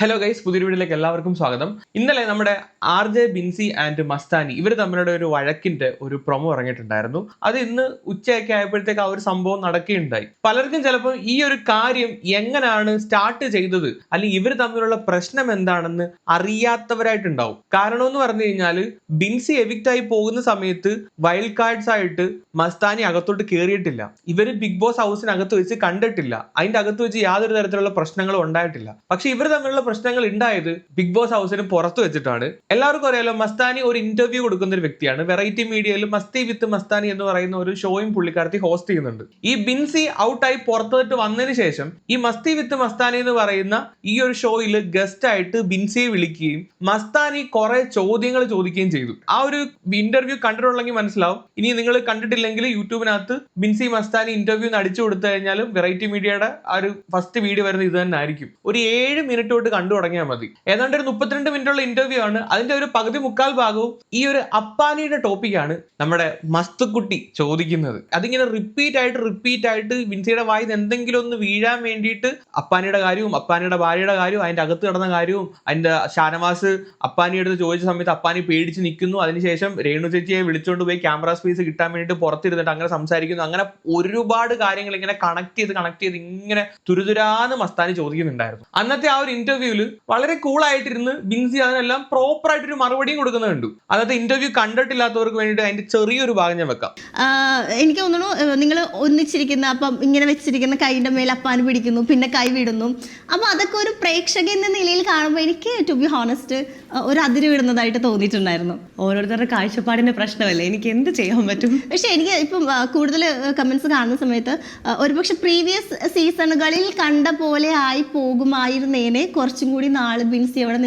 Hello guys പുതിയ വീഡിയോയിലേക്ക് എല്ലാവർക്കും സ്വാഗതം. ഇന്നലെ നമ്മുടെ R J Binsy and Mastani ഇവർ തമ്മിലുള്ള ഒരു വഴക്കിന്റെ ഒരു പ്രൊമോ ഇറങ്ങിയിട്ടുണ്ടായിരുന്നു. അത് ഇന്ന് ഉച്ചയൊക്കെ ആയപ്പോഴത്തേക്ക് ആ ഒരു സംഭവം നടക്കുകയുണ്ടായി. പലർക്കും ചിലപ്പോൾ ഈ ഒരു കാര്യം എങ്ങനെയാണ് സ്റ്റാർട്ട് ചെയ്തത്? അല്ലെങ്കിൽ ഇവർ തമ്മിലുള്ള പ്രശ്നം എന്താണെന്ന് അറിയാത്തവരായിട്ടുണ്ടാവും. കാരണം എന്ന് പറഞ്ഞു കഴിഞ്ഞാൽ ബിൻസി എവിക്റ്റ് ആയി പോകുന്ന സമയത്ത് വൈൽഡ് കാർഡ്സ് ആയിട്ട് മസ്താനി അകത്തോട്ട് കയറിയിട്ടില്ല ഇവർ ബിഗ് ബോസ് ഹൗസിനകത്ത് വെച്ച് കണ്ടിട്ടില്ല. അതിന്റെ അകത്ത് വെച്ച് യാതൊരു തരത്തിലുള്ള പ്രശ്നങ്ങളും ഉണ്ടായിട്ടില്ല. പക്ഷെ ഇവർ തമ്മിലുള്ള പ്രശ്നങ്ങൾ ഉണ്ടായത് ബിഗ് ബോസ് ഹൗസിന് പുറത്ത് വെച്ചിട്ടാണ്. എല്ലാവർക്കും അറിയാലോ മസ്താനി ഒരു ഇന്റർവ്യൂ കൊടുക്കുന്ന ഒരു വ്യക്തിയാണ്. വെറൈറ്റി മീഡിയയിൽ മസ്തി വിത്ത് മസ്താനി എന്ന് പറയുന്ന ഒരു ഷോയും പുള്ളിക്കാർത്തി ഹോസ്റ്റ് ചെയ്യുന്നുണ്ട്. ഈ ബിൻസി ഔട്ടായി പുറത്തോട്ട് വന്നതിന് ശേഷം ഈ മസ്തി വിത്ത് മസ്താനി എന്ന് പറയുന്ന ഈ ഒരു ഷോയിൽ ഗസ്റ്റ് ആയിട്ട് ബിൻസിയെ വിളിക്കുകയും മസ്താനി കുറെ ചോദ്യങ്ങൾ ചോദിക്കുകയും ചെയ്തു. ആ ഒരു ഇന്റർവ്യൂ കണ്ടിട്ടുള്ളെങ്കിൽ മനസ്സിലാവും. ഇനി നിങ്ങൾ കണ്ടിട്ടില്ലെങ്കിൽ യൂട്യൂബിനകത്ത് ബിൻസി മസ്താനി ഇന്റർവ്യൂ അടിച്ചു കൊടുത്തു കഴിഞ്ഞാലും വെറൈറ്റി മീഡിയയുടെ ആ ഒരു ഫസ്റ്റ് വീഡിയോ വരുന്നത് ഇത് തന്നെ ആയിരിക്കും. ഒരു ഏഴ് മിനിറ്റ് തൊട്ട് കണ്ടു തുടങ്ങിയാൽ മതി. ഏതാണ്ട് ഒരു മുപ്പത്തിരണ്ട് മിനിറ്റുള്ള ഇന്റർവ്യൂ ആണ്. അതിന്റെ ഒരു പകുതി മുക്കാൽ ഭാഗവും ഈ ഒരു അപ്പാനിയുടെ ടോപ്പിക്കാണ് നമ്മുടെ മസ്തുക്കുട്ടി ചോദിക്കുന്നത്. അതിങ്ങനെ റിപ്പീറ്റ് ആയിട്ട് റിപ്പീറ്റ് ആയിട്ട് വിൻസിയുടെ വായിൽ എന്തെങ്കിലും ഒന്ന് വീഴാൻ വേണ്ടിയിട്ട് അപ്പാനിയുടെ കാര്യവും അപ്പാനിയുടെ ഭാര്യയുടെ കാര്യവും അതിന്റെ അകത്ത് കിടന്ന കാര്യവും അതിന്റെ ഷാനവാസ് അപ്പാനി എടുത്ത് ചോദിച്ച സമയത്ത് അപ്പാനി പേടിച്ച് നിൽക്കുന്നു. അതിനുശേഷം രേണു ചേച്ചിയെ വിളിച്ചുകൊണ്ട് പോയി ക്യാമറ സ്പേസ് കിട്ടാൻ വേണ്ടിയിട്ട് പുറത്തിരുന്നിട്ട് അങ്ങനെ സംസാരിക്കുന്നു. അങ്ങനെ ഒരുപാട് കാര്യങ്ങൾ ഇങ്ങനെ കണക്ട് ചെയ്ത് കണക്ട് ചെയ്ത് ഇങ്ങനെ തുരുതുരാന്ന് മസ്താനി ചോദിക്കുന്നുണ്ടായിരുന്നു. അന്നത്തെ ആ ഒരു ഇന്റർവ്യൂവിൽ വളരെ കൂൾ ആയിട്ടിരുന്ന് ബിൻസി അതിനെല്ലാം പ്രോപ്പർ ആയിട്ടൊരു മറുപടിയും കൊടുക്കുന്നത് കണ്ടു. അതായത് ഇന്റർവ്യൂ കണ്ടിട്ടില്ലാത്തവർക്ക് വേണ്ടിയിട്ട് അതിന്റെ ചെറിയൊരു ഭാഗം ഞാൻ വെക്കാം. എനിക്ക് തോന്നുന്നു നിങ്ങൾ ഒന്നിച്ചിരിക്കുന്ന അപ്പം ഇങ്ങനെ വെച്ചിരിക്കുന്ന കൈയുടെ മേൽ അപ്പാൻ പിടിക്കുന്നു പിന്നെ കൈ വിടുന്നു. അപ്പം അതൊക്കെ ഒരു പ്രേക്ഷക എന്ന നിലയിൽ കാണുമ്പോൾ എനിക്ക് ടു ബി ഹോണസ്റ്റ് ഒരു അതിര് വിടുന്നതായിട്ട് തോന്നിയിട്ടുണ്ടായിരുന്നു. ഓരോരുത്തരുടെ കാഴ്ചപ്പാടിന്റെ പ്രശ്നമല്ലേ? എനിക്ക് എന്ത് ചെയ്യാൻ പറ്റും? പക്ഷെ എനിക്ക് ഇപ്പം കൂടുതൽ കമന്റ്സ് കാണുന്ന സമയത്ത് ഒരുപക്ഷെ പ്രീവിയസ് സീസണുകളിൽ കണ്ട പോലെ ആയി പോകുമായിരുന്നേനെ കുറച്ചും കൂടി നാൾ ബിൻസി അവിടെ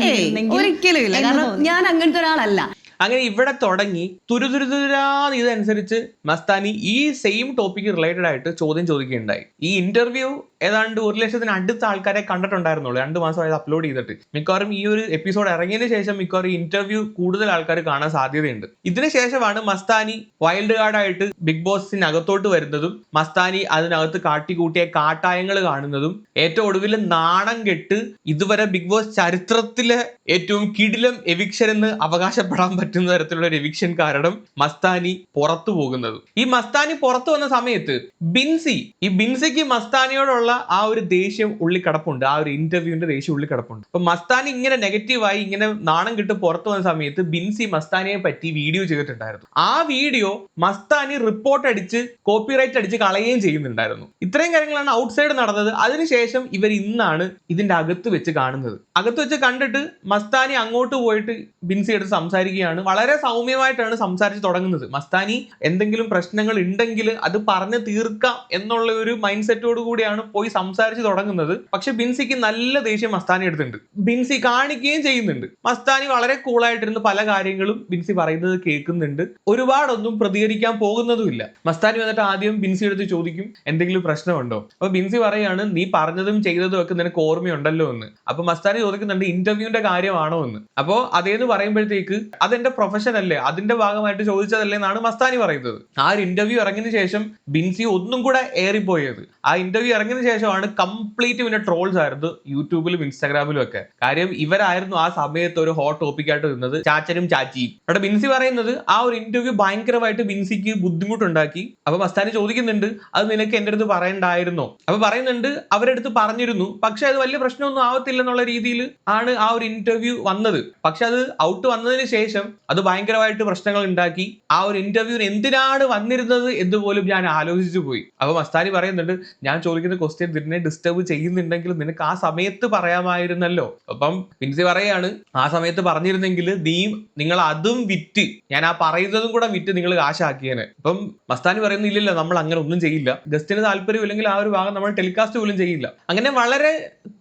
ഒരിക്കലും ഇല്ല. കാരണം ഞാൻ അങ്ങനത്തെ ഒരാളല്ല. അങ്ങനെ ഇവിടെ തുടങ്ങി തുരുതുരുതുരാന്ന് ഇതനുസരിച്ച് മസ്താനി ഈ സെയിം ടോപ്പിക്ക് റിലേറ്റഡ് ആയിട്ട് ചോദ്യം ചോദിക്കുകയുണ്ടായി. ഈ ഇന്റർവ്യൂ ഏതാണ്ട് ഒരു ലക്ഷത്തിന് അടുത്ത ആൾക്കാരെ കണ്ടിട്ടുണ്ടായിരുന്നുള്ളൂ. രണ്ട് മാസമായത് അപ്ലോഡ് ചെയ്തിട്ട്. മിക്കവാറും ഈ ഒരു എപ്പിസോഡ് ഇറങ്ങിയതിന് ശേഷം മിക്കവാറും ഇന്റർവ്യൂ കൂടുതൽ ആൾക്കാർ കാണാൻ സാധ്യതയുണ്ട്. ഇതിന് ശേഷമാണ് മസ്താനി വൈൽഡ് കാർഡായിട്ട് ബിഗ് ബോസിനകത്തോട്ട് വരുന്നതും മസ്താനി അതിനകത്ത് കാട്ടിക്കൂട്ടിയ കാട്ടായങ്ങൾ കാണുന്നതും ഏറ്റവും ഒടുവിൽ നാണം കെട്ട് ഇതുവരെ ബിഗ് ബോസ് ചരിത്രത്തിലെ ഏറ്റവും കിടിലം എവിക്ഷൻ എന്ന് അവകാശപ്പെടാൻ പറ്റുന്ന തരത്തിലുള്ള ഒരു എവിക്ഷൻ കാരണം മസ്താനി പുറത്തു പോകുന്നത്. ഈ മസ്താനി പുറത്തു വന്ന സമയത്ത് ബിൻസി ഈ ബിൻസിക്ക് മസ്താനിയോടുള്ള ആ ഒരു ദേഷ്യം ഉള്ളിൽ കിടപ്പുണ്ട് ആ ഒരു ഇന്റർവ്യൂവിന്റെ ദേഷ്യം ഉള്ളിൽ കിടപ്പുണ്ട് അപ്പൊ മസ്താനി ഇങ്ങനെ നെഗറ്റീവായി ഇങ്ങനെ നാണം കിട്ട് പുറത്തു വന്ന സമയത്ത് ബിൻസി മസ്താനിയെ പറ്റി വീഡിയോ ചെയ്തിട്ടുണ്ടായിരുന്നു. ആ വീഡിയോ മസ്താനി റിപ്പോർട്ട് അടിച്ച് കോപ്പിറൈറ്റ് അടിച്ച് കളയുകയും ചെയ്യുന്നുണ്ടായിരുന്നു. ഇത്രയും കാര്യങ്ങളാണ് ഔട്ട്സൈഡ് നടന്നത്. അതിനുശേഷം ഇവർ ഇന്നാണ് ഇതിന്റെ അകത്ത് വെച്ച് കാണുന്നത്. അകത്ത് വെച്ച് കണ്ടിട്ട് മസ്താനി അങ്ങോട്ട് പോയിട്ട് ബിൻസി എടുത്ത് സംസാരിക്കുകയാണ്. വളരെ സൗമ്യമായിട്ടാണ് സംസാരിച്ച് തുടങ്ങുന്നത്. മസ്താനി എന്തെങ്കിലും പ്രശ്നങ്ങൾ ഉണ്ടെങ്കിൽ അത് പറഞ്ഞു തീർക്കാം എന്നുള്ള ഒരു മൈൻഡ് സെറ്റോട് കൂടിയാണ് പോയി സംസാരിച്ച് തുടങ്ങുന്നത്. പക്ഷെ ബിൻസിക്ക് നല്ല ദേഷ്യം മസ്താനി എടുത്തിട്ടുണ്ട് ബിൻസി കാണിക്കുകയും ചെയ്യുന്നുണ്ട്. മസ്താനി വളരെ കൂളായിട്ടിരുന്ന് പല കാര്യങ്ങളും ബിൻസി പറയുന്നത് കേൾക്കുന്നുണ്ട്. ഒരുപാടൊന്നും പ്രതികരിക്കാൻ പോകുന്നതുമില്ല. മസ്താനി വന്നിട്ട് ആദ്യം ബിൻസി എടുത്ത് ചോദിക്കും എന്തെങ്കിലും പ്രശ്നമുണ്ടോ? അപ്പൊ ബിൻസി പറയാണ് നീ പറഞ്ഞതും ചെയ്തതും ഒക്കെ നിനക്ക് ഓർമ്മയുണ്ടല്ലോ എന്ന്. അപ്പൊ മസ്താനി ചോദിക്കുന്നുണ്ട് ഇന്റർവ്യൂവിന്റെ കാര്യമാണോ? എന്ന്. അപ്പോ അതേന്ന് പറയുമ്പോഴത്തേക്ക് അതെന്റെ പ്രൊഫഷൻ അല്ലേ? അതിന്റെ ഭാഗമായിട്ട് ചോദിച്ചതല്ലേ എന്നാണ് മസ്താനി പറയുന്നത്. ആ ഒരു ഇന്റർവ്യൂ ഇറങ്ങിയ ശേഷം ബിൻസി ഒന്നും കൂടെ ഏറിപ്പോയത്. ആ ഇന്റർവ്യൂ ഇറങ്ങിയതിനു ശേഷമാണ് കംപ്ലീറ്റ് പിന്നെ ട്രോൾസ് ആയിരുന്നു യൂട്യൂബിലും ഇൻസ്റ്റാഗ്രാമിലും ഒക്കെ. കാര്യം ഇവരായിരുന്നു ആ സമയത്ത് ഒരു ഹോട്ട് ടോപ്പിക്കായിട്ട് നിന്നത്. ചാച്ചനും ചാച്ചിയും. അവിടെ ബിൻസി പറയുന്നത് ആ ഒരു ഇന്റർവ്യൂ ഭയങ്കരമായിട്ട് ബിൻസിക്ക് ബുദ്ധിമുട്ടുണ്ടാക്കി. അപ്പൊ മസ്താനി ചോദിക്കുന്നുണ്ട് അത് നിനക്ക് എന്റെ അടുത്ത് പറയണ്ടായിരുന്നോ? അപ്പൊ പറയുന്നുണ്ട് അവരെടുത്ത് പറഞ്ഞിരുന്നു. പക്ഷെ അത് വലിയ പ്രശ്നമൊന്നും ആവത്തില്ല എന്നുള്ള രീതിയിൽ ആണ് ആ ഒരു ഇന്റർവ്യൂ വന്നത്. പക്ഷെ അത് ഔട്ട് വന്നതിന് ശേഷം അത് ഭയങ്കരമായിട്ട് പ്രശ്നങ്ങൾ ഉണ്ടാക്കി. ആ ഒരു ഇന്റർവ്യൂവിന് എന്തിനാണ് വന്നിരുന്നത് എന്ന് പോലും ഞാൻ ആലോചിച്ചു പോയി. അപ്പൊ മസ്താനി പറയുന്നുണ്ട് ഞാൻ ചോദിക്കുന്ന ക്വസ്റ്റ്യൻ നിന്നെ ഡിസ്റ്റർബ് ചെയ്യുന്നുണ്ടെങ്കിൽ നിനക്ക് ആ സമയത്ത് പറയാമായിരുന്നല്ലോ. അപ്പം പിൻസി പറയാണ് ആ സമയത്ത് പറഞ്ഞിരുന്നെങ്കിൽ നീ നിങ്ങൾ അതും വിറ്റ് ഞാൻ ആ പറയുന്നതും കൂടെ വിറ്റ് നിങ്ങൾ കാശാക്കിയേനെ. ഇപ്പം മസ്താനി പറയുന്നില്ലല്ലോ നമ്മൾ അങ്ങനെ ഒന്നും ചെയ്യില്ല. ഗസ്റ്റിന് താല്പര്യം ഇല്ലെങ്കിൽ ആ ഒരു ഭാഗം നമ്മൾ ടെലികാസ്റ്റ് പോലും ചെയ്യില്ല. അങ്ങനെ വളരെ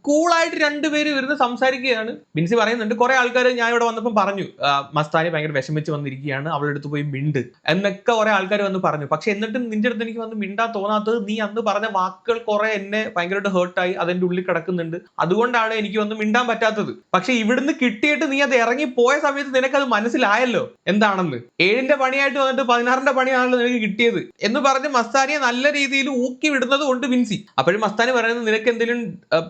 കൂളായിട്ട് രണ്ടുപേരും ഇരുന്ന് സംസാരിക്കുകയാണ്. ബിൻസി പറയുന്നുണ്ട് കുറെ ആൾക്കാർ ഞാൻ ഇവിടെ വന്നപ്പോൾ പറഞ്ഞു ആ, മസ്താനി മസ്താനി ഭയങ്കര വിഷമിച്ച് വന്നിരിക്കുകയാണ്. അവളുടെ അടുത്ത് പോയി മിണ്ട്. എന്നൊക്കെ കുറെ ആൾക്കാർ വന്ന് പറഞ്ഞു. പക്ഷെ എന്നിട്ടും നിന്റെ അടുത്ത് എനിക്ക് വന്ന് മിണ്ടാ തോന്നാത്തത് നീ അന്ന് പറഞ്ഞ വാക്കുകൾ കുറെ എന്നെ ഭയങ്കരമായിട്ട് ഹേർട്ടായി അതെന്റെ ഉള്ളിൽ കിടക്കുന്നുണ്ട്. അതുകൊണ്ടാണ് എനിക്ക് വന്ന് മിണ്ടാൻ പറ്റാത്തത്. പക്ഷെ ഇവിടുന്ന് കിട്ടിയിട്ട് നീ അത് ഇറങ്ങി പോയ സമയത്ത് നിനക്കത് മനസ്സിലായല്ലോ എന്താണെന്ന്. ഏഴിന്റെ പണിയായിട്ട് വന്നിട്ട് പതിനാറിന്റെ പണിയാണല്ലോ നിനക്ക് കിട്ടിയത് എന്ന് പറഞ്ഞ് മസ്താനിയെ നല്ല രീതിയിൽ ഊക്കി വിടുന്നത് കൊണ്ട് വിൻസി. അപ്പോഴും മസ്താനി പറയുന്നത് നിനക്ക് എന്തെങ്കിലും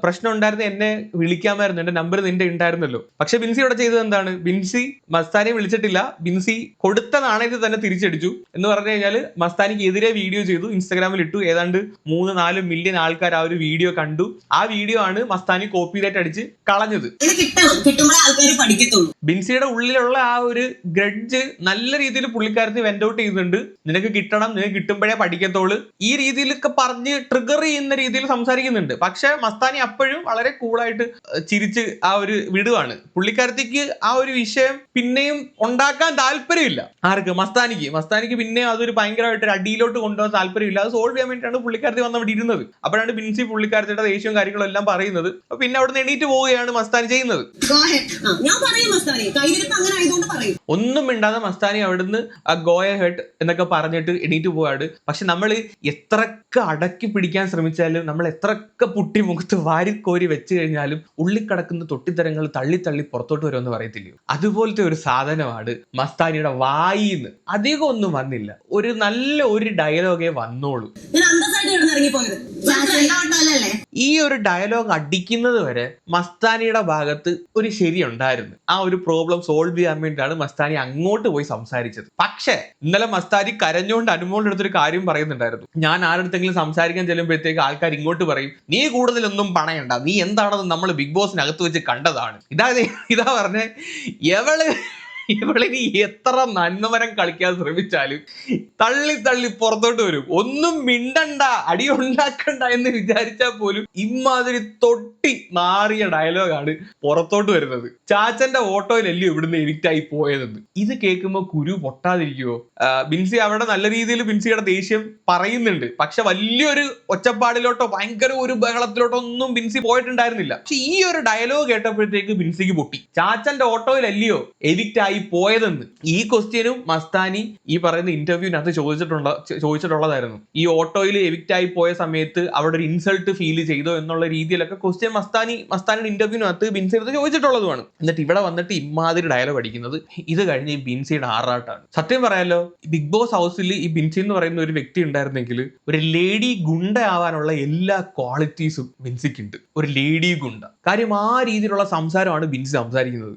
പ്രശ്നം ഉണ്ടായിരുന്നു എന്നെ വിളിക്കാമായിരുന്നു. എന്റെ നമ്പർ നിന്റെ ഉണ്ടായിരുന്നല്ലോ. പക്ഷെ വിൻസി ഇവിടെ ചെയ്തത് എന്താണ്? വിൻസി മസ്താനിയെ വിളിച്ചിട്ടില്ല. ബിൻസി കൊടുത്ത നാണയത്തിൽ തന്നെ തിരിച്ചടിച്ചു. എന്ന് പറഞ്ഞു കഴിഞ്ഞാൽ മസ്താനിക്ക് എതിരെ വീഡിയോ ചെയ്തു. ഇൻസ്റ്റാഗ്രാമിൽ ഇട്ടു. ഏതാണ്ട് മൂന്ന് നാല് മില്യൺ ആൾക്കാർ ആ ഒരു വീഡിയോ കണ്ടു. ആ വീഡിയോ ആണ് മസ്താനി കോപ്പി റൈറ്റ് അടിച്ച് കളഞ്ഞത്. ബിൻസിയുടെ ഉള്ളിലുള്ള ആ ഒരു ഗ്രഡ്ജ് നല്ല രീതിയിൽ പുള്ളിക്കാരത്തിന് വെന്റ് ഔട്ട് ചെയ്യുന്നുണ്ട് നിനക്ക് കിട്ടണം നിനക്ക് കിട്ടുമ്പോഴേ പഠിക്കത്തോൾ. ഈ രീതിയിലൊക്കെ പറഞ്ഞ് ട്രിഗർ ചെയ്യുന്ന രീതിയിൽ സംസാരിക്കുന്നുണ്ട്. പക്ഷെ മസ്താനി അപ്പോഴും വളരെ കൂളായിട്ട് ചിരിച്ച് ആ ഒരു വിടുവാണ്. പുള്ളിക്കാരത്തിക്ക് ആ ഒരു വിഷയം പിന്നെയും ഉണ്ടാക്കാൻ താല്പര്യമില്ല. ആർക്ക്? മസ്താനിക്ക്. മസ്താനിക്ക് പിന്നെ അതൊരു ഭയങ്കരമായിട്ട് ഒരു അടിയിലോട്ട് കൊണ്ടുപോകാൻ താല്പര്യമില്ല. അത് സോൾവ് ചെയ്യാൻ വേണ്ടിയിട്ടാണ് പുള്ളിക്കാരത്തി വന്ന് അവിടെ ഇരുന്നത് അപ്പോഴാണ് ബിൻസി പുള്ളിക്കാരത്തിയുടെ ദേഷ്യവും കാര്യങ്ങളും എല്ലാം പറയുന്നത്. അപ്പൊ പിന്നെ അവിടെ നിന്ന് എണീറ്റ് പോവുകയാണ് മസ്താനി ചെയ്യുന്നത്. ഒന്നും മിണ്ടാതെ മസ്താനി അവിടുന്ന് ഗോയ ഹെഡ് എന്നൊക്കെ പറഞ്ഞിട്ട് എണീറ്റ് പോവാണ് പക്ഷെ നമ്മൾ എത്രയൊക്കെ അടക്കി പിടിക്കാൻ ശ്രമിച്ചാലും നമ്മൾ എത്രയൊക്കെ പുട്ടി മുഖത്ത് വാരിക്കോരി വെച്ച് കഴിഞ്ഞാലും ഉള്ളിക്കടക്കുന്ന തൊട്ടിത്തരങ്ങൾ തള്ളി തള്ളി പുറത്തോട്ട് വരുമെന്ന് പറയത്തില്ലയോ? അതുപോലത്തെ ഒരു സാധനമാണ് മസ്താനിയുടെ വായിന്ന്. അധികം ഒന്നും വന്നില്ല. ഒരു നല്ല ഒരു ഡയലോഗേ വന്നോളൂ. ഈ ഒരു ഡയലോഗ് അടിക്കുന്നത് വരെ മസ്താനിയുടെ ഭാഗത്ത് ഒരു ശരിയുണ്ടായിരുന്നു ആ ഒരു പ്രോബ്ലം സോൾവ് ചെയ്യാൻ വേണ്ടിയിട്ടാണ് മസ്താനി അങ്ങോട്ട് പോയി സംസാരിച്ചത്. പക്ഷേ ഇന്നലെ മസ്താനി കരഞ്ഞുകൊണ്ട് അനുമോളുടെ അടുത്തൊരു കാര്യം പറയുന്നുണ്ടായിരുന്നു. ഞാൻ ആരടുത്തെങ്കിലും സംസാരിക്കാൻ ചെല്ലുമ്പോഴത്തേക്ക് ആൾക്കാർ ഇങ്ങോട്ട് പറയും നീ കൂടുതലൊന്നും പണയണ്ട. നീ എന്താണെന്ന് നമ്മൾ ബിഗ് ബോസിനകത്ത് വെച്ച് കണ്ടതാണ്. ഇതാ ഇതാ പറഞ്ഞേ എവൾ ഇവളിനി എത്ര നന്മവരം കളിക്കാൻ ശ്രമിച്ചാലും തള്ളി തള്ളി പുറത്തോട്ട് വരും. ഒന്നും മിണ്ടണ്ട അടി ഉണ്ടാക്കണ്ട എന്ന് വിചാരിച്ചാൽ പോലും ഇമാതിരി തൊട്ടി മാറിയ ഡയലോഗാണ് പുറത്തോട്ട് വരുന്നത്. ചാച്ചന്റെ ഓട്ടോയിലല്ലേ ഇവിടുന്ന് എവിക്റ്റ് ആയി പോയതെന്ന്. ഇത് കേൾക്കുമ്പോൾ കുരു പൊട്ടാതിരിക്കുവോ? ബിൻസി അവിടെ നല്ല രീതിയിൽ ബിൻസിയുടെ ദേഷ്യം പറയുന്നുണ്ട്. പക്ഷെ വലിയൊരു ഒച്ചപ്പാടിലോട്ടോ ഭയങ്കര ഒരു ബഹളത്തിലോട്ടോ ഒന്നും ബിൻസി പോയിട്ടുണ്ടായിരുന്നില്ല. പക്ഷെ ഈ ഒരു ഡയലോഗ് കേട്ടപ്പോഴത്തേക്ക് ബിൻസിക്ക് പൊട്ടി. ചാച്ചന്റെ ഓട്ടോയിലല്ലയോ എവിക്റ്റ് ആയി പോയതെന്ന്. ഈ ക്വസ്റ്റ്യനും മസ്താനി ഈ പറയുന്ന ഇന്റർവ്യൂവിനകത്ത് ചോദിച്ചിട്ടുള്ള ചോദിച്ചിട്ടുള്ളതായിരുന്നു. ഈ ഓട്ടോയിൽ എവിക്റ്റ് ആയി പോയ സമയത്ത് അവിടെ ഒരു ഇൻസൾട്ട് ഫീൽ ചെയ്തോ എന്നുള്ള രീതിയിലൊക്കെ ക്വസ്റ്റ്യൻ മസ്താനി മസ്താനിയുടെ ഇന്റർവ്യൂവിനകത്ത് ബിൻസി അടുത്ത് ചോദിച്ചിട്ടുള്ളതുമാണ്. എന്നിട്ട് ഇവിടെ വന്നിട്ട് ഇമാതിരി ഡയലോഗ് അടിക്കുന്നത് ഇത് കഴിഞ്ഞ് ഈ ബിൻസിയുടെ ആറാട്ടാണ്. സത്യം പറയാലോ ബിഗ് ബോസ് ഹൗസിൽ ഈ ബിൻസി എന്ന് പറയുന്ന ഒരു വ്യക്തി ഉണ്ടായിരുന്നെങ്കിൽ ഒരു ലേഡി ഗുണ്ട ആവാനുള്ള എല്ലാ ക്വാളിറ്റീസും ബിൻസിക്ക് ഉണ്ട് ഒരു ലേഡി ഗുണ്ട. കാര്യം ആ രീതിയിലുള്ള സംസാരമാണ് ബിൻസി സംസാരിക്കുന്നത്.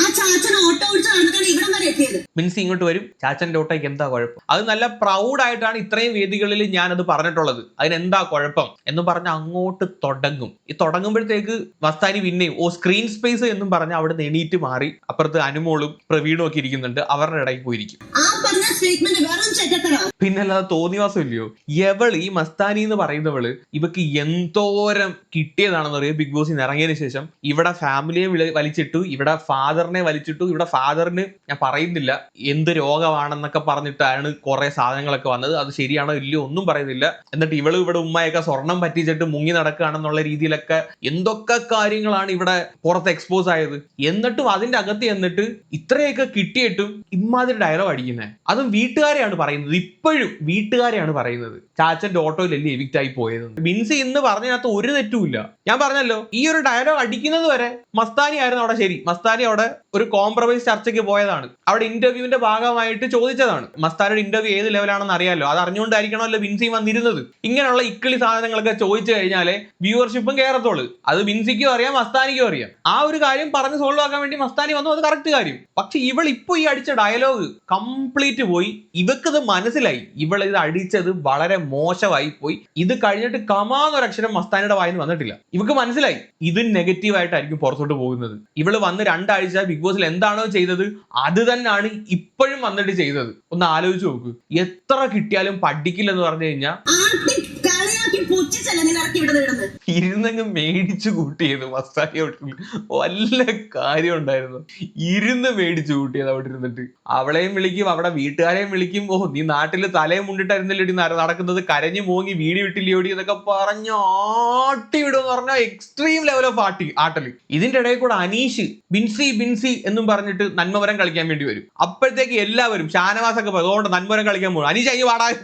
ആ ചാച്ചൻ ഓട്ടോ ഓടിച്ച് നടന്നിട്ടാണ് ഇവിടം വരെ എത്തിയത്. മിൻസി ഇങ്ങോട്ട് വരും. ചാച്ചന്റെ ഓട്ടോയ്ക്ക് എന്താ കുഴപ്പം? അത് നല്ല പ്രൗഡായിട്ടാണ് ഇത്രയും വേദികളിൽ ഞാൻ അത് പറഞ്ഞിട്ടുള്ളത് അതിനെന്താ കുഴപ്പം എന്ന് പറഞ്ഞ് അങ്ങോട്ട് തുടങ്ങും. ഈ തുടങ്ങുമ്പോഴത്തേക്ക് മസ്താനി പിന്നെയും ഓ സ്ക്രീൻ സ്പേസ് എന്നും പറഞ്ഞ് അവിടെ നിന്ന് എണീറ്റ് മാറി. അപ്പുറത്ത് അനുമോളും പ്രവീണും ഒക്കെ ഇരിക്കുന്നുണ്ട്. അവരുടെ ഇടയിൽ പോയിരിക്കും. ആ പറഞ്ഞ ചെറ്റത്തര പിന്നെ അല്ലാതെ തോന്നിവാസം ഇല്ലയോ എവൾ ഈ മസ്താനി എന്ന് പറയുന്നവൾ ഇവക്ക് എന്തോരം കിട്ടിയതാണെന്ന് അറിയാം? ബിഗ് ബോസിൽ നിന്ന് ഇറങ്ങിയതിനു ശേഷം ഇവിടെ ഫാമിലിയെ വലിച്ചിട്ടു ഇവിടെ ഫാദറിനെ വലിച്ചിട്ടു ഇവിടെ ഫാദറിന് ഞാൻ പറയുന്നില്ല എന്ത് രോഗമാണെന്നൊക്കെ പറഞ്ഞിട്ടാണ് കുറെ സാധനങ്ങളൊക്കെ വന്നത്. അത് ശരിയാണോ ഇല്ലയോ ഒന്നും പറയുന്നില്ല. എന്നിട്ട് ഇവൾ ഇവിടെ ഉമ്മയൊക്കെ സ്വർണം പറ്റിച്ചിട്ട് മുങ്ങി നടക്കുകയാണെന്നുള്ള രീതിയിലൊക്കെ എന്തൊക്കെ കാര്യങ്ങളാണ് ഇവിടെ പുറത്ത് എക്സ്പോസ് ആയത്. എന്നിട്ടും അതിന്റെ അകത്ത് എന്നിട്ട് ഇത്രയൊക്കെ കിട്ടിയിട്ടും ഇമാതിരി ഡയലോഗ് അടിക്കുന്നത് അതും വീട്ടുകാരെയാണ് പറയുന്നത്. ഇപ്പോഴും വീട്ടുകാരെയാണ് പറയുന്നത്. ചാച്ചന്റെ ഓട്ടോയിലല്ലേ എവിക്റ്റ് ആയി പോയത് ബിൻസി ഇന്ന് പറഞ്ഞതിനകത്ത് ഒരു തെറ്റുമില്ല. ഞാൻ പറഞ്ഞല്ലോ ഈ ഒരു ഡയലോഗ് അടിക്കുന്നത് വരെ മസ്താനി ആയിരുന്നു അവിടെ. ശരി മസ്താനി അവിടെ ഒരു കോംപ്രമൈസ് ചർച്ചയ്ക്ക് പോയതാണ്. അവിടെ ഇന്റർവ്യൂവിന്റെ ഭാഗമായിട്ട് ചോദിച്ചതാണ്. മസ്താനയുടെ ഇന്റർവ്യൂ ഏത് ലെവലാണെന്ന് അറിയാലോ. അത് അറിഞ്ഞുകൊണ്ടായിരിക്കണമല്ലോ വിൻസി വന്നിരുന്നത്. ഇങ്ങനെയുള്ള ഇക്കിളി സാധനങ്ങളൊക്കെ ചോദിച്ചു കഴിഞ്ഞാലേ വ്യൂവർഷിപ്പും കയറത്തുള്ളൂ അത് വിൻസിക്കും അറിയാം മസ്താനിക്കും അറിയാം. ആ ഒരു കാര്യം പറഞ്ഞ് സോൾവ് ആക്കാൻ വേണ്ടി മസ്താനി വന്നു. അത് കറക്റ്റ് കാര്യം. പക്ഷെ ഇവൾ ഇപ്പൊ ഈ അടിച്ച ഡയലോഗ് കംപ്ലീറ്റ് പോയി. ഇവക്കിത് മനസ്സിലായി. ഇവൾ ഇത് അടിച്ചത് വളരെ മോശമായി പോയി. ഇത് കഴിഞ്ഞിട്ട് കമാന്നൊരക്ഷരം മസ്താനിയുടെ വായിന്ന് വന്നിട്ടില്ല. ഇവക്ക് മനസ്സിലായി. ഇത് നെഗറ്റീവ് ആയിട്ടായിരിക്കും പുറത്തോട്ട് പോകുന്നത്. ഇവൾ വന്ന് രണ്ടാഴ്ച ബോസിൽ എന്താണോ ചെയ്തത് അത് തന്നെയാണ് ഇപ്പോഴും വന്നിട്ട് ചെയ്തത്. ഒന്ന് ആലോചിച്ച് നോക്ക്. എത്ര കിട്ടിയാലും പഠിക്കില്ലെന്ന് പറഞ്ഞു കഴിഞ്ഞാൽ ഇരുന്നങ്ങ് മേടിച്ചു കൂട്ടിയത് മസ്താനി ഹോട്ടലിൽ. വല്ല കാര്യം ഉണ്ടായിരുന്നു. ഇരുന്ന് മേടിച്ചു കൂട്ടിയത് അവിടെ ഇരുന്നിട്ട്. അവളെയും വിളിക്കും അവിടെ വീട്ടുകാരെയും വിളിക്കും. ഓ നീ നാട്ടിൽ തലയും മുണ്ടിട്ടായിരുന്നല്ലോടി നട- നടക്കുന്നത്. കരഞ്ഞു മോങ്ങി വീട് വിട്ടില്ലയോടി എന്നൊക്കെ പറഞ്ഞു ആട്ടി വിടും പറഞ്ഞ എക്സ്ട്രീം ലെവൽ ഓഫ് ആട്ടി ആട്ടൽ. ഇതിന്റെ ഇടയിൽ കൂടെ അനീഷ് ബിൻസി ബിൻസി എന്നും പറഞ്ഞിട്ട് നന്മവരം കളിക്കാൻ വേണ്ടി വരും. അപ്പോഴത്തേക്ക് എല്ലാവരും ഷാനവാസൊക്കെ അതുകൊണ്ട് നന്മവരം കളിക്കാൻ പോകും അനീഷ് അയ്യോ വാടാ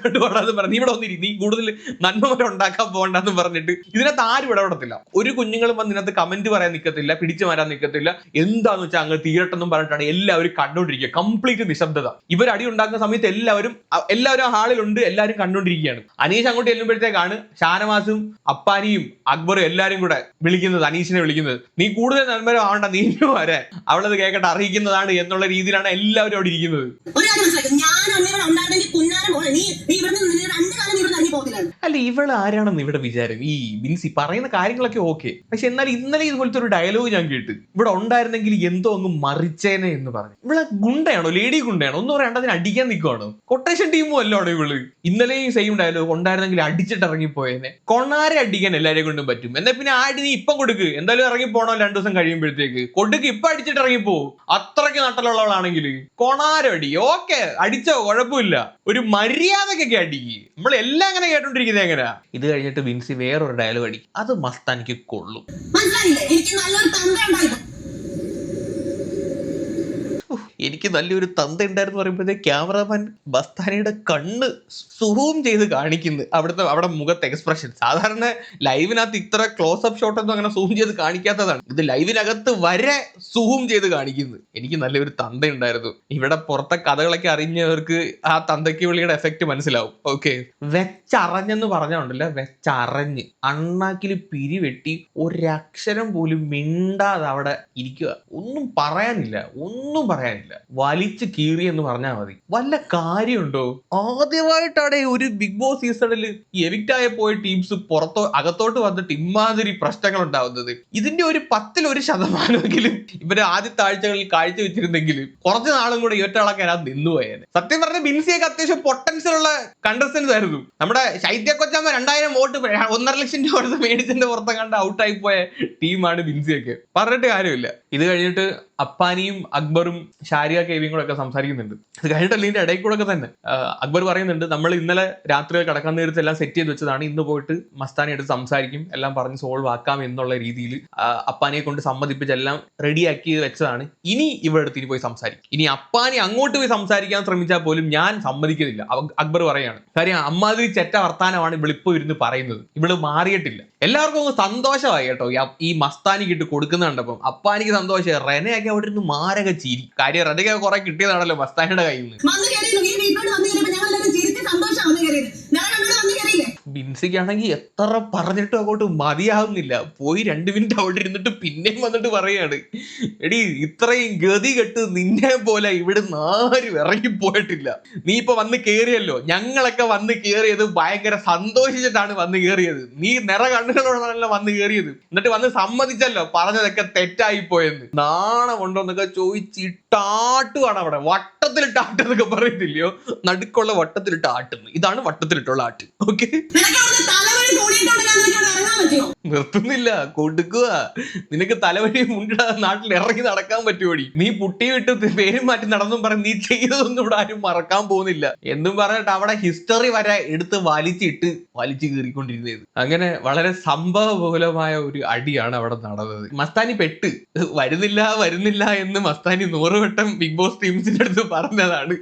പറഞ്ഞു നീ ഇവിടെ വന്നിരി നീ കൂടുതൽ നന്മവരം ഉണ്ടാക്കാൻ പോകണ്ടെന്ന് പറഞ്ഞിട്ട് ഇതിനകത്ത് ആരും ഇടപെടത്തില്ല. ഒരു കുഞ്ഞുങ്ങളും വന്ന് ഇതിനകത്ത് കമന്റ് പറയാൻ നിൽക്കത്തില്ല പിടിച്ചു മാറാൻ നിൽക്കത്തില്ല എന്താന്ന് വെച്ചാൽ അങ്ങ് തീരട്ടെന്നും പറഞ്ഞിട്ടാണ് എല്ലാവരും കണ്ടുകൊണ്ടിരിക്കുക കംപ്ലീറ്റ് നിശബ്ദത. ഇവർ അടി ഉണ്ടാക്കുന്ന സമയത്ത് എല്ലാവരും എല്ലാവരും ആ ഹാളിലുണ്ട് എല്ലാവരും കണ്ടുകൊണ്ടിരിക്കുകയാണ് അനീഷ് അങ്ങോട്ട് ചെല്ലുമ്പോഴത്തേക്കാണ് ഷാനവാസും അപ്പാനിയും അക്ബറും എല്ലാവരും കൂടെ വിളിക്കുന്നത് അനീഷിനെ വിളിക്കുന്നത്. നീ കൂടുതൽ നന്മരം ആവണ്ട നീ വരെ. അവളത് കേൾക്കട്ടെ അറിയിക്കുന്നതാണ് എന്നുള്ള രീതിയിലാണ് എല്ലാവരും അവിടെ ഇരിക്കുന്നത്. അല്ല ഇവൾ ആരാണെന്ന് ഇവിടെ വിചാരം. ഈ ബിൻസി പറയുന്ന കാര്യങ്ങളൊക്കെ ഓക്കെ പക്ഷെ എന്നാൽ ഇന്നലെ ഇതുപോലത്തെ ഒരു ഡയലോഗ് ഞാൻ കേട്ട്. ഇവിടെ ഉണ്ടായിരുന്നെങ്കിൽ എന്തോ അങ്ങ് മറിച്ചേനെ എന്ന് പറഞ്ഞു. ഇവിടെ ഗുണ്ടയാണോ? ലേഡി ഗുണ്ടയാണോ? ഒന്നും പറയാണ്ട് അതിന് അടിക്കാൻ നിൽക്കുവാണോ കൊട്ടേഷൻ ടീമും അല്ലാണോ ഇവൾ. ഇന്നലെയും സെയിം ഡയലോഗ് ഉണ്ടായിരുന്നെങ്കിൽ അടിച്ചിട്ട് ഇറങ്ങിപ്പോയേനെ. കൊണാരെ അടിക്കാൻ എല്ലാവരെയും കൊണ്ടും പറ്റും. എന്നാൽ പിന്നെ ആടി നീ ഇപ്പം കൊടുക്ക്. എന്തായാലും ഇറങ്ങി പോണോ രണ്ടു ദിവസം കഴിയുമ്പോഴത്തേക്ക്? കൊടുക്ക് ഇപ്പൊ അടിച്ചിട്ട് ഇറങ്ങിപ്പോ. അത്രയ്ക്ക് നട്ടലുള്ളവളാണെങ്കിൽ കൊണാരം അടി. ഓക്കെ അടിച്ചോ? കുഴപ്പമില്ല. ഒരു മര്യാദക്കൊക്കെ അടിക്ക്. നമ്മൾ എല്ലാം അങ്ങനെ കേട്ടോണ്ടിരിക്കുന്നത് എങ്ങനെയാ ഇത് കഴിഞ്ഞിട്ട് വിൻസി വേറൊരു ഡയലോഗ് അടിക്കും. അത് മസ്താനിക്ക് കൊള്ളും. എനിക്ക് നല്ലൊരു തന്ത ഉണ്ടായിരുന്നു. ഉഫ്, എനിക്ക് നല്ലൊരു തന്ത ഉണ്ടായിരുന്നു പറയുമ്പോഴത്തേ ക്യാമറാമാൻ ബസ്താനിയുടെ കണ്ണ് സുഹൂം ചെയ്ത് കാണിക്കുന്നു. അവിടുത്തെ അവിടെ മുഖത്തെ എക്സ്പ്രഷൻ സാധാരണ ലൈവിനകത്ത് ഇത്ര ക്ലോസ് അപ്പ് ഷോട്ടൊന്നും അങ്ങനെ സൂം ചെയ്ത് കാണിക്കാത്തതാണ്. ഇത് ലൈവിനകത്ത് വരെ സൂം ചെയ്ത് കാണിക്കുന്നു. എനിക്ക് നല്ലൊരു തന്ത ഉണ്ടായിരുന്നു ഇവിടെ പുറത്തെ കഥകളൊക്കെ അറിഞ്ഞവർക്ക് ആ തന്തയ്ക്ക് വിളിയുടെ എഫക്റ്റ് മനസ്സിലാവും. ഓക്കെ വെച്ചറഞ്ഞെന്ന് പറഞ്ഞുണ്ടല്ലോ വെച്ചറഞ്ഞ്. അണ്ണാക്കിൽ പിരിവെട്ടി ഒരക്ഷരം പോലും മിണ്ടാതെ അവിടെ ഇരിക്കുക. ഒന്നും പറയാനില്ല. ഒന്നും പറയാനില്ല. വലിച്ചു കീറി എന്ന് പറഞ്ഞാൽ മതി. വല്ല കാര്യമുണ്ടോ? ആദ്യമായിട്ടാണ് ഒരു ബിഗ് ബോസ് സീസണിൽ എവിക്റ്റ് ആയ പോയ ടീംസ് പുറത്തോ അകത്തോട്ട് വന്നിട്ട് ഇമാതിരി പ്രശ്നങ്ങൾ ഉണ്ടാവുന്നത് ഇതിന്റെ ഒരു പത്തിൽ ഒരു ശതമാനമെങ്കിലും ഇവർ ആദ്യത്തെ ആഴ്ചകളിൽ കാഴ്ചവെച്ചിരുന്നെങ്കിൽ കുറച്ച് നാളും കൂടെ ഇവറ്റാളൊക്കെ അതിനകത്ത് നിന്നുപോയേനെ സത്യം പറഞ്ഞ ബിൻസിയൊക്കെ അത്യാവശ്യം പൊട്ടൻഷ്യൽ ഉള്ള കണ്ടസ്റ്റൻസ് ആയിരുന്നു. നമ്മുടെ ശൈത്യ കൊച്ചമ്മ രണ്ടായിരം വോട്ട് ഒന്നര ലക്ഷം രൂപ കൊടുത്ത് മേടിച്ചതിന്റെ പുറത്തെ കണ്ട് ഔട്ടായി പോയ ടീമാണ് ബിൻസിയൊക്കെ. പറഞ്ഞിട്ട് കാര്യമില്ല. ഇത് കഴിഞ്ഞിട്ട് അപ്പാനിയും അക്ബറും ഷാരിയ കേവിയും കൂടെ ഒക്കെ സംസാരിക്കുന്നുണ്ട്. അത് കഴിഞ്ഞിട്ടല്ല ഇതിന്റെ ഇടയിൽ കൂടെ ഒക്കെ തന്നെ. അക്ബർ പറയുന്നുണ്ട് നമ്മൾ ഇന്നലെ രാത്രി കിടക്കാൻ നേരത്തെ എല്ലാം സെറ്റ് ചെയ്ത് വെച്ചതാണ്. ഇന്ന് പോയിട്ട് മസ്താനി എടുത്ത് സംസാരിക്കും. എല്ലാം പറഞ്ഞ് സോൾവ് ആക്കാം എന്നുള്ള രീതിയിൽ അപ്പാനിയെ കൊണ്ട് സമ്മതിപ്പിച്ച് എല്ലാം റെഡിയാക്കി വെച്ചതാണ്. ഇനി ഇവിടെ അടുത്ത് ഇനി പോയി സംസാരിക്കും. ഇനി അപ്പാനി അങ്ങോട്ട് പോയി സംസാരിക്കാൻ ശ്രമിച്ചാൽ പോലും ഞാൻ സമ്മതിക്കുന്നില്ല അക്ബർ പറയാണ് കാര്യം അമ്മാതിരി ചെറ്റ വർത്താനമാണ് ഇവളിപ്പോ ഇരുന്ന് പറയുന്നത്. ഇവൾ മാറിയിട്ടില്ല. എല്ലാവർക്കും ഒന്ന് സന്തോഷമായി കേട്ടോ. ഈ മസ്താനിക്ക് ഇട്ട് കൊടുക്കുന്ന കണ്ടപ്പം അപ്പാനിക്ക് സന്തോഷം റെനയൊക്കെ അവിടെ ഇരുന്ന് മാരക ചിരി. കാര്യം റെനയ്ക്ക് കുറെ കിട്ടിയതാണല്ലോ മസ്താനിയുടെ കയ്യിൽ നിന്ന് കയറിയില്ലേ ബിൻസിക്കാണെങ്കിൽ എത്ര പറഞ്ഞിട്ടും അങ്ങോട്ട് മതിയാവുന്നില്ല. പോയി രണ്ട് മിനിറ്റ് അവിടെ ഇരുന്നിട്ട് പിന്നെയും വന്നിട്ട് പറയാണ്. എടി ഇത്രയും ഗതി കെട്ട് നിന്നെ പോലെ ഇവിടെ ആരും ഇറങ്ങിപ്പോയിട്ടില്ല. നീ ഇപ്പൊ വന്ന് കേറിയല്ലോ. ഞങ്ങളൊക്കെ വന്ന് കേറിയത് ഭയങ്കര സന്തോഷിച്ചിട്ടാണ് വന്ന് കേറിയത്. നീ നിറ കണ്ണുകളോടാണല്ലോ വന്ന് കേറിയത്. എന്നിട്ട് വന്ന് സമ്മതിച്ചല്ലോ പറഞ്ഞതൊക്കെ തെറ്റായി പോയെന്ന് നാണമുണ്ടോ എന്നൊക്കെ ചോദിച്ചിട്ടാട്ടുവാണ് അവിടെ. വട്ടത്തിലിട്ട് ആട്ടെന്നൊക്കെ പറയത്തില്ലയോ? നടുക്കുള്ള വട്ടത്തിലിട്ട് ആട്ടുന്നു. ഇതാണ് വട്ടത്തിലിട്ടുള്ള ആട്ട്. ഓക്കെ നിർത്തുന്നില്ല കൊടുക്കുക. നിനക്ക് തലവഴി മുണ്ടിടാതെ നാട്ടിൽ ഇറങ്ങി നടക്കാൻ പറ്റുമോടി നീ പുട്ടി വിട്ട് പേര് മാറ്റി നടന്നും പറഞ്ഞ് നീ ചെയ്തതൊന്നും ഇവിടെ ആരും മറക്കാൻ പോകുന്നില്ല. എന്നും പറഞ്ഞിട്ട് അവിടെ ഹിസ്റ്ററി വരെ എടുത്ത് വലിച്ചിട്ട് വലിച്ചു കീറിക്കൊണ്ടിരുന്നത്. അങ്ങനെ വളരെ സംഭവബഹുലമായ ഒരു അടിയാണ് അവിടെ നടന്നത്. മസ്താനി പെട്ട്. വരുന്നില്ല വരുന്നില്ല എന്ന് മസ്താനി നൂറുവട്ടം ബിഗ് ബോസ് ടീംസിന്റെ അടുത്ത് പറഞ്ഞതാണ്.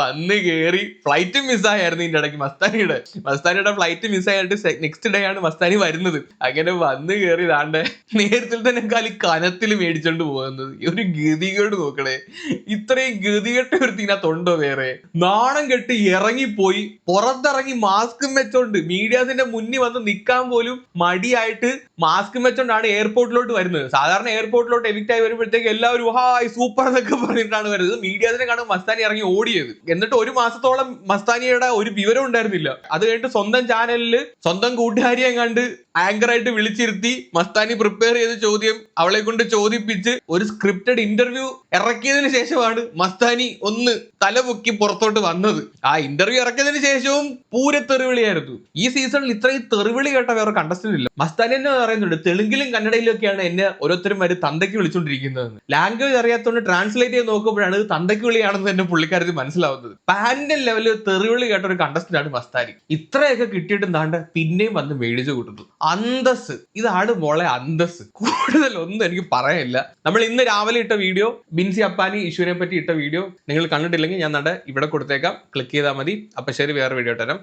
വന്ന് കേറി ഫ്ലൈറ്റ് മിസ്സായായിരുന്നു ഇതിന്റെ ഇടയ്ക്ക് മസ്താനിയുടെ. മസ്താനിയുടെ ഫ്ലൈറ്റ് മിസ്സായിട്ട് നെക്സ്റ്റ് ഡേ ആണ് മസ്താനി വരുന്നത്. അങ്ങനെ വന്ന് കയറി ഇതാണ്ട്. നേരത്തിൽ തന്നെ കാലി കനത്തിൽ മേടിച്ചോണ്ട് പോകുന്നത്. ഒരു ഗതികേട് നോക്കണേ. ഇത്രയും ഗതികെട്ട ഇതിനകത്തുണ്ടോ വേറെ? നാണം കെട്ട് ഇറങ്ങിപ്പോയി പുറത്തിറങ്ങി മാസ്കും വെച്ചോണ്ട് മീഡിയാസിന്റെ മുന്നിൽ വന്ന് നിൽക്കാൻ പോലും മടിയായിട്ട് മാസ്കും വെച്ചോണ്ടാണ് എയർപോർട്ടിലോട്ട് വരുന്നത്. സാധാരണ എയർപോർട്ടിലോട്ട് എവിക്റ്റ് ആയി വരുമ്പോഴത്തേക്ക് എല്ലാവരും ഹായ് സൂപ്പർ എന്നൊക്കെ പറഞ്ഞിട്ടാണ് വരുന്നത്. മീഡിയാസിനെ കാണും മസ്താനി ഇറങ്ങി ഓടിയത്. എന്നിട്ട് ഒരു മാസത്തോളം മസ്താനിയുടെ ഒരു വിവരം ഉണ്ടായിരുന്നില്ല. അത് കഴിഞ്ഞിട്ട് സ്വന്തം ചാനലിൽ സ്വന്തം കൂട്ടുകാരിയെ കണ്ട് ആങ്കറായിട്ട് വിളിച്ചിരുത്തി മസ്താനി പ്രിപ്പയർ ചെയ്ത ചോദ്യം അവളെ കൊണ്ട് ചോദിപ്പിച്ച് ഒരു സ്ക്രിപ്റ്റഡ് ഇന്റർവ്യൂ ഇറക്കിയതിനു ശേഷമാണ് മസ്താനി ഒന്ന് തലപൊക്കി പുറത്തോട്ട് വന്നത്. ആ ഇന്റർവ്യൂ ഇറക്കിയതിന് ശേഷവും പൂര തെറിവിളിയായിരുന്നു. ഈ സീസണിൽ ഇത്രയും തെറിവിളി കേട്ട വേറെ കണ്ടസ്റ്റന്റ് ഇല്ല മസ്താനി എന്നെ പറയുന്നുണ്ട് തെലുങ്കിലും കന്നഡയിലും ഒക്കെയാണ് എന്നെ ഓരോരുത്തരും വരെ തന്തയ്ക്ക് വിളിച്ചോണ്ടിരിക്കുന്നത് ലാംഗ്വേജ് അറിയാത്തതുകൊണ്ട് ട്രാൻസ്ലേറ്റ് ചെയ്ത് നോക്കുമ്പോഴാണ് ഇത് തന്തയ്ക്ക് വിളിയാണെന്ന് തന്നെ പുള്ളിക്കാരത്തിൽ മനസ്സിലാവുന്നത്. പാന്റെ ലെവലിൽ തെറിവിളി കേട്ട ഒരു കണ്ടസ്റ്റന്റ് ആണ് മസ്താനി. ഇത്രയൊക്കെ കിട്ടിയിട്ടും പിന്നെയും വന്ന് മേടിച്ചു കൂട്ടുന്നു. അന്തസ് ഇതാണ് മോളെ അന്തസ് കൂടുതൽ ഒന്നും എനിക്ക് പറയാനില്ല. നമ്മൾ ഇന്ന് രാവിലെ ഇട്ട വീഡിയോ ബിൻസി അപ്പാനി ഈശ്വരനെ പറ്റി ഇട്ട വീഡിയോ നിങ്ങൾ കണ്ടിട്ടില്ലെങ്കിൽ ഞാൻ നട ഇവിടെ കൊടുത്തേക്കാം. ക്ലിക്ക് ചെയ്താൽ മതി. അപ്പൊ ശരി വേറെ വീഡിയോ തരാം